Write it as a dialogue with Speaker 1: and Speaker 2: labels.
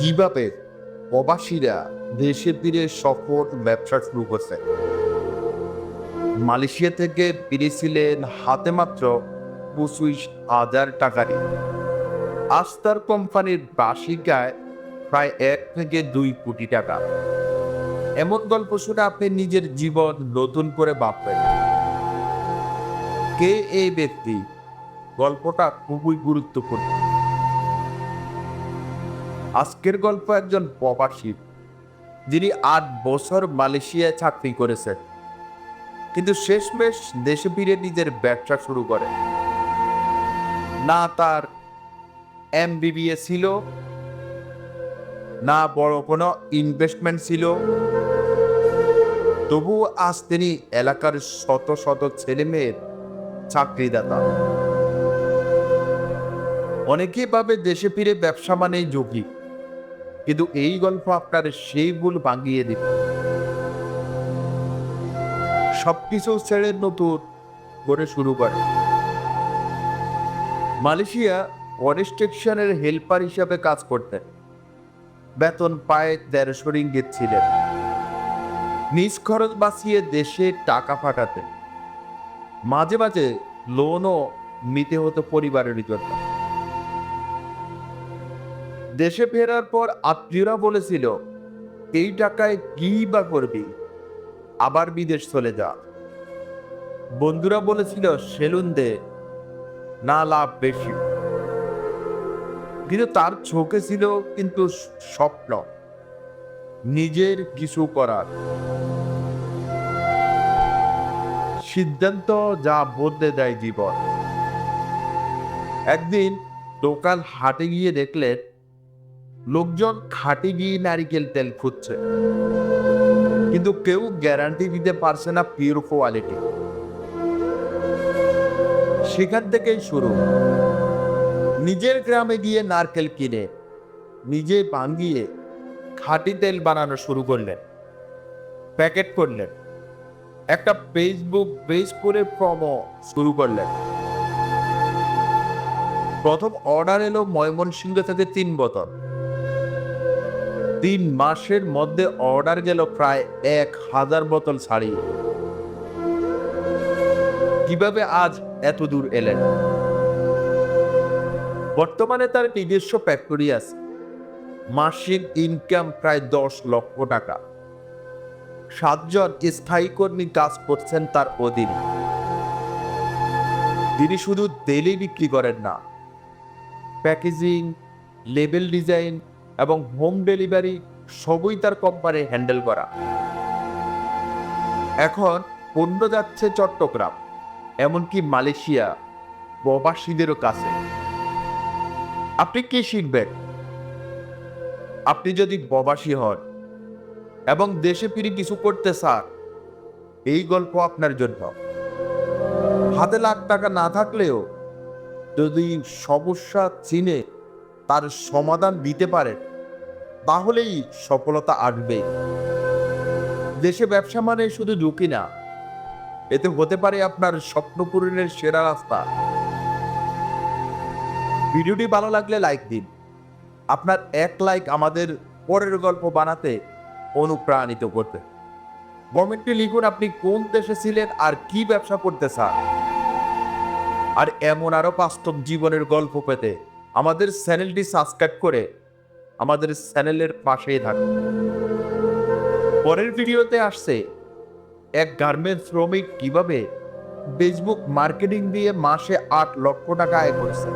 Speaker 1: কীভাবে প্রবাসীরা দেশে ফিরে সফল ব্যবসা শুরু করছে। মালয়েশিয়া থেকে ফিরেছিলেন হাতে মাত্র পঁচিশ হাজার টাকা আস্তার কোম্পানির বার্ষিক আয় প্রায় এক থেকে দুই কোটি টাকা। এমন গল্প শুনে আপনি নিজের জীবন নতুন করে ভাববেন। কে এই ব্যক্তি? গল্পটা খুবই গুরুত্বপূর্ণ। আজকের গল্প একজন প্রবাসী, যিনি আট বছর মালয়েশিয়ায় চাকরি করেছেন। কিন্তু শেষমেশ দেশে ফিরে নিজের ব্যবসা শুরু করেন। না তার এমবিবিএ ছিল, না বড় কোনো ইনভেস্টমেন্ট ছিল। তবুও আজ তিনি এলাকার শত শত ছেলে মেয়ের চাকরিদাতা। অনেকেই ভাবে দেশে ফিরে ব্যবসা মানেই ঝুঁকি কিন্তু এই গল্প আপনার সেই ভুল ভাঙিয়ে দিবে। সবকিছু ছেড়ে নতুন করে শুরু করে। মালয়েশিয়া কনস্ট্রাকশনের হেল্পার হিসাবে কাজ করতেন। বেতন পায় দেড়শো রিঙ্গিত ছিলেন। নিজ খরচ বাঁচিয়ে দেশে টাকা পাঠাতেন। মাঝে মাঝে লোনও নিতে হতো পরিবারের জন্য। দেশে ফেরার পর আত্মীয়রা বলেছিল, এই টাকায় কি বা করবি? আবার বিদেশ চলে যা। বন্ধুরা বলেছিল, সেলুন দে, না লাভ বেশি। কিন্তু তার চোখে ছিল কিন্তু স্বপ্ন, নিজের কিছু করার। সিদ্ধান্ত যা বদলে দেয় জীবন। একদিন দোকান হাটে গিয়ে দেখলেন লোকজন খাটে গিয়ে নারিকেল তেল খুঁজছে। কিন্তু কেউ গ্যারান্টি দিতে পারছে না পিওর কোয়ালিটি সেখান থেকেই শুরু। নিজের গ্রামে গিয়ে নারকেল কিনে নিজে ভাঙ্গিয়ে খাঁটি তেল বানানো শুরু করলেন। প্যাকেট করলেন। একটা ফেসবুক পেজ করে প্রমো শুরু করলেন। প্রথম অর্ডার এলো ময়মনসিংহ থেকে তিন বোতল। তিন মাসের মধ্যে অর্ডার গেল প্রায় এক হাজার বোতল ছাড়িয়ে কীভাবে আজ এত দূর এলেন? বর্তমানে তার নিজস্ব ফ্যাক্টরি আছে। মাসিক ইনকাম প্রায় দশ লক্ষ টাকা। সাতজন স্থায়ী কর্মী কাজ করছেন তার অধীনে। তিনি শুধু তেলই বিক্রি করেন না। প্যাকেজিং লেবেল ডিজাইন এবং হোম ডেলিভারি সবই তার কোম্পানি হ্যান্ডেল করা। এখন পণ্য যাচ্ছে চট্টগ্রাম, এমনকি মালয়েশিয়া, প্রবাসীদেরও কাছে। আপনি কি শিখবেন? আপনি যদি প্রবাসী হন এবং দেশে ফিরে কিছু করতে চান, এই গল্প আপনার জন্য। হাতে লাখ টাকা না থাকলেও যদি সমস্যা চিনে, তার সমাধান দিতে পারেন। তাহলেই সফলতা আসবে। দেশে ব্যবসা মানে শুধু ঝুঁকি না, এতে হতে পারে আপনার স্বপ্ন পূরণের সেরা রাস্তা। ভিডিওটি ভালো লাগলে লাইক দিন। আপনার এক লাইক আমাদের পরের গল্প বানাতে অনুপ্রাণিত করতে। কমেন্টে লিখুন আপনি কোন দেশে ছিলেন আর কি ব্যবসা করতে চান। আর এমন আরও বাস্তব জীবনের গল্প পেতে আমাদের চ্যানেলটি সাবস্ক্রাইব করে আমাদের চ্যানেলের পাশেই থাকুন পরের ভিডিওতে আসছে এক গার্মেন্টস শ্রমিক কীভাবে ফেসবুক মার্কেটিং দিয়ে মাসে আট লক্ষ টাকা আয় করেছে।